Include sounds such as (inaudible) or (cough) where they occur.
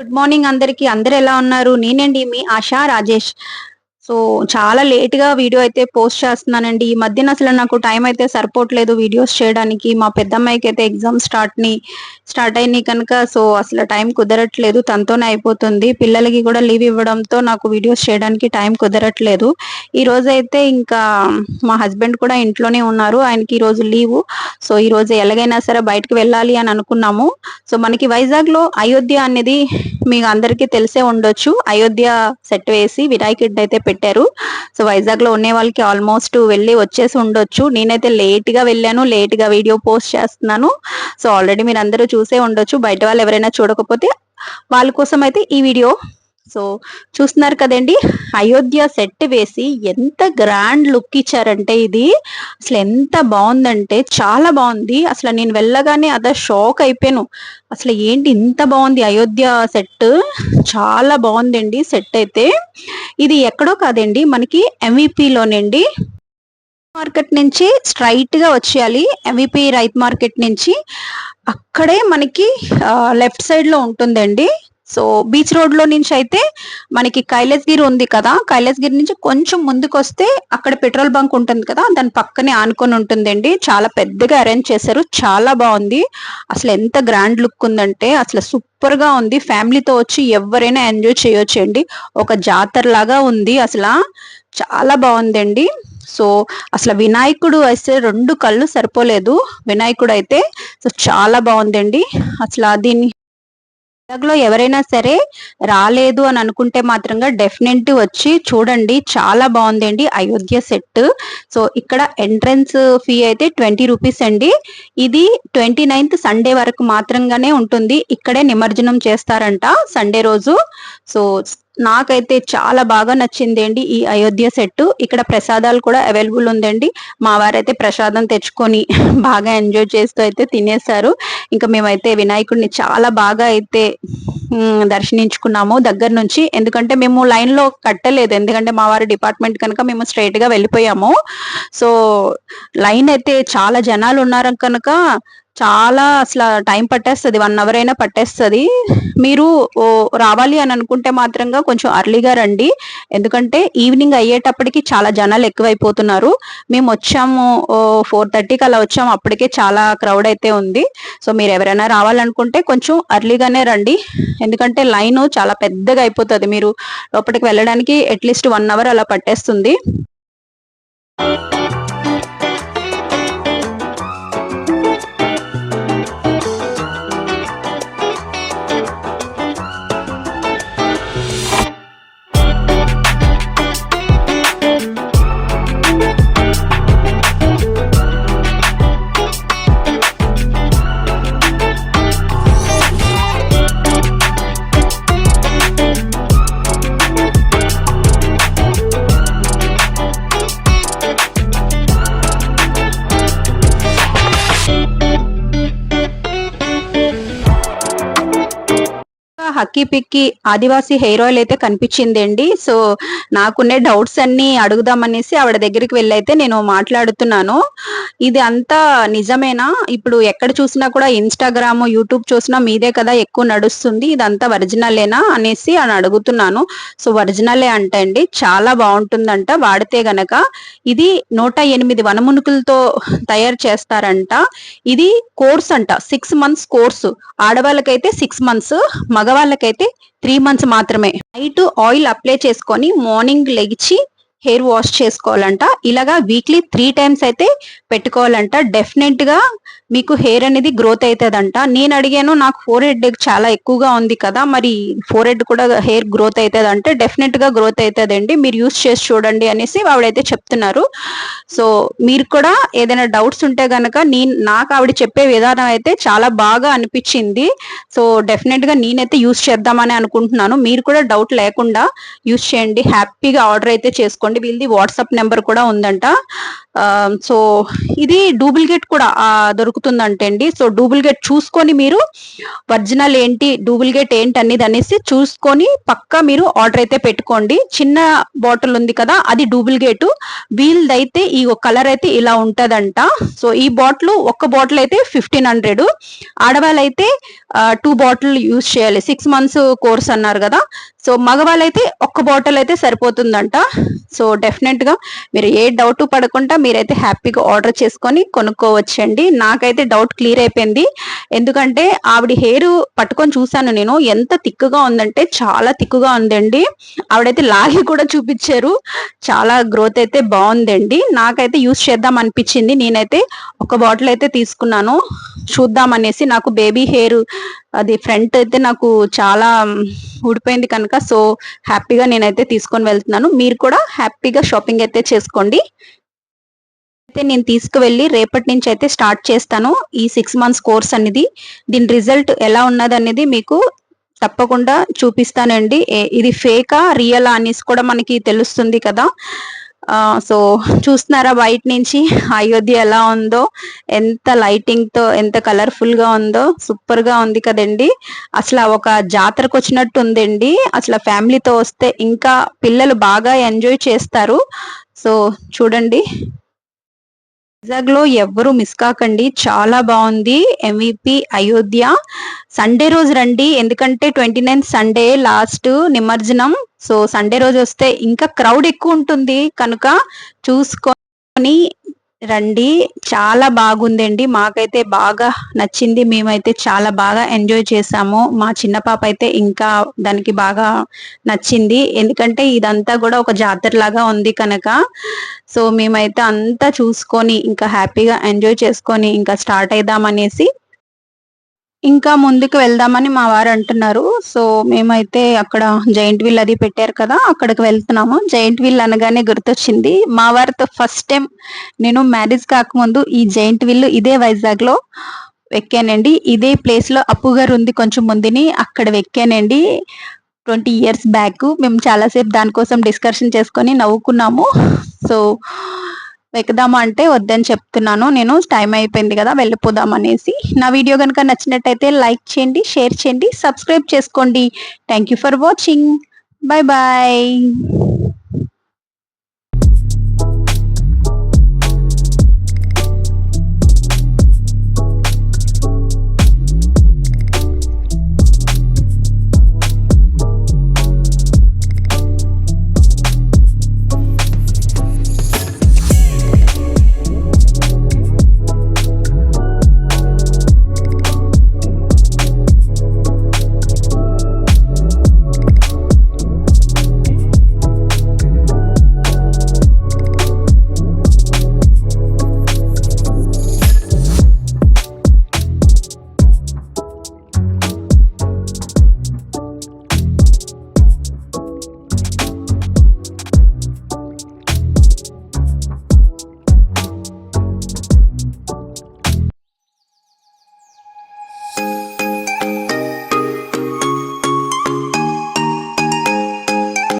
Good morning అందరికి. అందరు ఎలా ఉన్నారు? నేనండి మీ ఆశా రాజేష్. సో చాలా లేట్గా వీడియో అయితే పోస్ట్ చేస్తున్నానండి. ఈ మధ్యన అసలు నాకు టైం అయితే సరిపోవట్లేదు వీడియోస్ చేయడానికి. మా పెద్దమ్మాయికి అయితే ఎగ్జామ్ స్టార్ట్ని స్టార్ట్ అయినాయి కనుక సో అసలు టైం కుదరట్లేదు. తనతోనే అయిపోతుంది. పిల్లలకి కూడా లీవ్ ఇవ్వడంతో నాకు వీడియోస్ చేయడానికి టైం కుదరట్లేదు. ఈ రోజు అయితే ఇంకా మా హస్బెండ్ కూడా ఇంట్లోనే ఉన్నారు. ఆయనకి ఈ రోజు లీవ్ సో ఈ రోజు ఎలాగైనా సరే బయటకు వెళ్ళాలి అని అనుకున్నాము. సో మనకి వైజాగ్లో అయోధ్య అనేది మీకు అందరికీ తెలిసే ఉండొచ్చు. అయోధ్య సెట్ వేసి వినాయకుడిని అయితే పెట్టారు సో వైజాగ్లో ఉండే వాళ్ళకి ఆల్మోస్ట్ వెళ్ళి వచ్చేసి ఉండొచ్చు. నేనైతే లేట్గా వెళ్ళాను లేట్గా వీడియో పోస్ట్ చేస్తున్నాను. సో ఆల్రెడీ మీరు అందరూ చూసే ఉండొచ్చు. బయట వాళ్ళు ఎవరైనా చూడకపోతే వాళ్ళ కోసం అయితే ఈ వీడియో. సో చూస్తున్నారు కదండి అయోధ్య సెట్ వేసి ఎంత గ్రాండ్ లుక్ ఇచ్చారంటే ఇది. అసలు ఎంత బాగుందంటే చాలా బాగుంది. అసలు నేను వెళ్ళగానే అదే షాక్ అయిపోయాను. అసలు ఏంటి ఇంత బాగుంది అయోధ్య సెట్? చాలా బాగుందండి సెట్ అయితే. ఇది ఎక్కడో కాదండి మనకి ఎంవిపిలోనండి మార్కెట్ నుంచి స్ట్రైట్గా వచ్చేయాలి ఎంవిపి రైతు మార్కెట్ నుంచి. అక్కడే మనకి లెఫ్ట్ సైడ్లో ఉంటుందండి. సో బీచ్ రోడ్లో నుంచి అయితే మనకి కైలాసగిరి ఉంది కదా. కైలాసగిరి నుంచి కొంచెం ముందుకు వస్తే అక్కడ పెట్రోల్ బంక్ ఉంటుంది కదా దాని పక్కనే ఆనుకొని ఉంటుందండి. చాలా పెద్దగా అరేంజ్ చేశారు. చాలా బాగుంది. అసలు ఎంత గ్రాండ్ లుక్ ఉందంటే అసలు సూపర్గా ఉంది. ఫ్యామిలీతో వచ్చి ఎవరైనా ఎంజాయ్ చేయొచ్చండి. ఒక జాతర లాగా ఉంది అసలు. చాలా బాగుందండి. సో అసలు వినాయకుడు అయితే రెండు కళ్ళు సరిపోలేదు. వినాయకుడు అయితే సో చాలా బాగుందండి. అసలు దీన్ని వైజాగ్లో ఎవరైనా సరే రాలేదు అని అనుకుంటే మాత్రంగా డెఫినెట్ వచ్చి చూడండి. చాలా బాగుందండి అయోధ్య సెట్ సో ఇక్కడ ఎంట్రన్స్ ఫీ అయితే ట్వంటీ రూపీస్ అండి. ఇది ట్వంటీ నైన్త్ సండే వరకు మాత్రంగానే ఉంటుంది. ఇక్కడే నిమజ్జనం చేస్తారంట సండే రోజు. సో నాకైతే చాలా బాగా నచ్చింది అండి ఈ అయోధ్య సెట్ ఇక్కడ ప్రసాదాలు కూడా అవైలబుల్ ఉందండి. మా వారైతే ప్రసాదం తెచ్చుకొని (laughs) బాగా ఎంజాయ్ చేస్తూ అయితే తినేశారు. ఇంకా మేమైతే వినాయకుడిని చాలా బాగా అయితే దర్శనించుకున్నాము దగ్గర నుంచి. ఎందుకంటే మేము లైన్లో కట్టలేదు. ఎందుకంటే మా వారి డిపార్ట్మెంట్ కనుక మేము స్ట్రైట్గా వెళ్ళిపోయాము. సో లైన్ అయితే చాలా జనాలు ఉన్నారు కనుక చాలా అసలు టైం పట్టేస్తుంది వన్ అవర్ అయినా పట్టేస్తుంది. మీరు ఓ, రావాలి అని అనుకుంటే మాత్రంగా కొంచెం అర్లీగా రండి. ఎందుకంటే ఈవినింగ్ అయ్యేటప్పటికి చాలా జనాలు ఎక్కువైపోతున్నారు. మేము వచ్చాము ఫోర్ థర్టీకి అలా వచ్చాము అప్పటికే చాలా క్రౌడ్ అయితే ఉంది. సో మీరు ఎవరైనా రావాలనుకుంటే కొంచెం అర్లీగానే రండి. ఎందుకంటే లైన్ చాలా పెద్దగా అయిపోతుంది. మీరు లోపలికి వెళ్ళడానికి అట్లీస్ట్ వన్ అవర్ అలా పట్టేస్తుంది. హక్కీ పిక్కి ఆదివాసీ హెయిర్ ఆయిల్ అయితే కనిపించిందండి. సో నాకున్నే డౌట్స్ అన్ని అడుగుదామనేసి ఆవిడ దగ్గరికి వెళ్ళైతే నేను మాట్లాడుతున్నాను. ఇది అంతా నిజమేనా? ఇప్పుడు ఎక్కడ చూసినా కూడా ఇన్స్టాగ్రామ్ యూట్యూబ్ చూసినా మీదే కదా ఎక్కువ నడుస్తుంది. ఇదంతా ఒరిజినలేనా అనేసి అని అడుగుతున్నాను. సో ఒరిజినలే అంట అండి చాలా బాగుంటుందంట. వాడితే గనక ఇది నూట ఎనిమిది వనమునుకులతో తయారు చేస్తారంట. ఇది కోర్స్ అంట. Six months course. ఆడవాళ్ళకైతే six months మగవాళ్ళకైతే త్రీ మంత్స్ మాత్రమే. నైట్ ఆయిల్ అప్లై చేసుకొని మార్నింగ్ లెగిచి హెయిర్ వాష్ చేసుకోవాలంట. ఇలాగా వీక్లీ త్రీ టైమ్స్ అయితే పెట్టుకోవాలంట. డెఫినెట్గా మీకు హెయిర్ అనేది గ్రోత్ అవుతుందంట. నేను అడిగాను నాకు ఫోర్ హెడ్ చాలా ఎక్కువగా ఉంది కదా మరి ఫోర్ హెడ్ కూడా హెయిర్ గ్రోత్ అవుతుంది అంటే డెఫినెట్గా గ్రోత్ అవుతుందండి. మీరు యూస్ చేసి చూడండి అనేసి ఆవిడైతే చెప్తున్నారు. సో మీరు కూడా ఏదైనా డౌట్స్ ఉంటే గనక నేను నాకు ఆవిడ చెప్పే విధానం అయితే చాలా బాగా అనిపించింది. సో డెఫినెట్గా నేనైతే యూస్ చేద్దామని అనుకుంటున్నాను. మీరు కూడా డౌట్ లేకుండా యూస్ చేయండి. హ్యాపీగా ఆర్డర్ అయితే చేసుకోండి. చేసుకోండి వీళ్ళది వాట్సాప్ నెంబర్ కూడా ఉందంట. Um, సో ఇది డూప్లికేట్ కూడా దొరుకుతుందంటే అండి సో డూప్లికేట్ చూసుకొని మీరు ఒరిజినల్ ఏంటి డూప్లికేట్ ఏంటి అనేది అనేసి చూసుకొని పక్కా మీరు ఆర్డర్ అయితే పెట్టుకోండి. చిన్న బాటిల్ ఉంది కదా అది డూప్లికేట్. వీళ్ళదైతే ఈ కలర్ అయితే ఇలా ఉంటదంట. సో ఈ బాటిల్ ఒక్క బాటిల్ అయితే ఫిఫ్టీన్ హండ్రెడ్. ఆడవాళ్ళైతే టూ బాటిల్ యూజ్ చేయాలి. సిక్స్ మంత్స్ కోర్స్ అన్నారు కదా. సో మగవాళ్ళైతే ఒక్క బాటిల్ అయితే సరిపోతుందంట. సో డెఫినెట్గా మీరు ఏ డౌట్ పడకుండా మీరైతే హ్యాపీగా ఆర్డర్ చేసుకొని కొనుక్కోవచ్చండి. నాకైతే డౌట్ క్లియర్ అయిపోయింది. ఎందుకంటే ఆవిడ హెయిర్ పట్టుకొని చూశాను నేను. ఎంత తిక్కుగా ఉందంటే చాలా తిక్కుగా ఉందండి. ఆవిడైతే లాగి కూడా చూపించారు. చాలా గ్రోత్ అయితే బాగుందండి. నాకైతే యూస్ చేద్దాం అనిపించింది. నేనైతే ఒక బాటిల్ అయితే తీసుకున్నాను. చూద్దాం అనేసి నాకు బేబీ హెయిర్ అది ఫ్రంట్ అయితే నాకు చాలా ఊడిపోయింది కనుక సో హ్యాపీగా నేనైతే తీసుకొని వెళ్తున్నాను. మీరు కూడా హ్యాపీగా షాపింగ్ అయితే చేసుకోండి. అయితే నేను తీసుకువెళ్ళి రేపటి నుంచి అయితే స్టార్ట్ చేస్తాను. ఈ సిక్స్ మంత్స్ కోర్స్ అనేది దీని రిజల్ట్ ఎలా ఉన్నది అనేది మీకు తప్పకుండా చూపిస్తానండి. ఇది ఫేకా రియలా అనేసి కూడా మనకి తెలుస్తుంది కదా. సో చూస్తున్నారా బయట నుంచి? అయోధ్య ఎలా ఉందో ఎంత లైటింగ్తో ఎంత కలర్ఫుల్గా ఉందో సూపర్గా ఉంది కదండి. అసలు ఒక జాతరకు వచ్చినట్టు ఉందండి. అసలు ఫ్యామిలీతో వస్తే ఇంకా పిల్లలు బాగా ఎంజాయ్ చేస్తారు. సో చూడండి. వైజాగ్లో ఎవ్వరు మిస్ కాకండి. చాలా బాగుంది. ఎంవిపి అయోధ్య. సండే రోజు రండి. ఎందుకంటే ట్వంటీ నైన్ సండే లాస్ట్ నిమజ్జనం. సో సండే రోజు వస్తే ఇంకా క్రౌడ్ ఎక్కువ ఉంటుంది. కనుక చూసుకొని రండి. చాలా బాగుందండి. మాకైతే బాగా నచ్చింది. మేమైతే చాలా బాగా ఎంజాయ్ చేసాము. మా చిన్న పాప అయితే ఇంకా దానికి బాగా నచ్చింది. ఎందుకంటే ఇదంతా కూడా ఒక జాతర లాగా ఉంది కనుక. సో మేమైతే అంతా చూసుకొని ఇంకా హ్యాపీగా ఎంజాయ్ చేసుకొని ఇంకా స్టార్ట్ అయిదామనేసి ఇంకా ముందుకు వెళ్దామని మా వారు అంటున్నారు. సో మేమైతే అక్కడ జైంట్ వీల్ అది పెట్టారు కదా అక్కడికి వెళ్తున్నాము. జైంట్ వీల్ అనగానే గుర్తొచ్చింది. మా వారితో ఫస్ట్ టైం నేను మ్యారేజ్ కాకముందు ఈ జైంట్ వీల్ ఇదే వైజాగ్లో ఎక్కానండి ఇదే ప్లేస్లో అప్పు గారు ఉంది కొంచెం ముందుని అక్కడ వెక్కానండి. Twenty years back. మేము చాలాసేపు దానికోసం డిస్కషన్ చేసుకొని నవ్వుకున్నాము. సో వెక్కుదామా అంటే వద్దని చెప్తున్నాను. నేను టైం అయిపోయింది కదా వెళ్ళిపోదాం అనేసి. నా వీడియో కనుక నచ్చినట్టయితే లైక్ చేయండి షేర్ చేయండి సబ్స్క్రైబ్ చేసుకోండి. Thank you for watching bye bye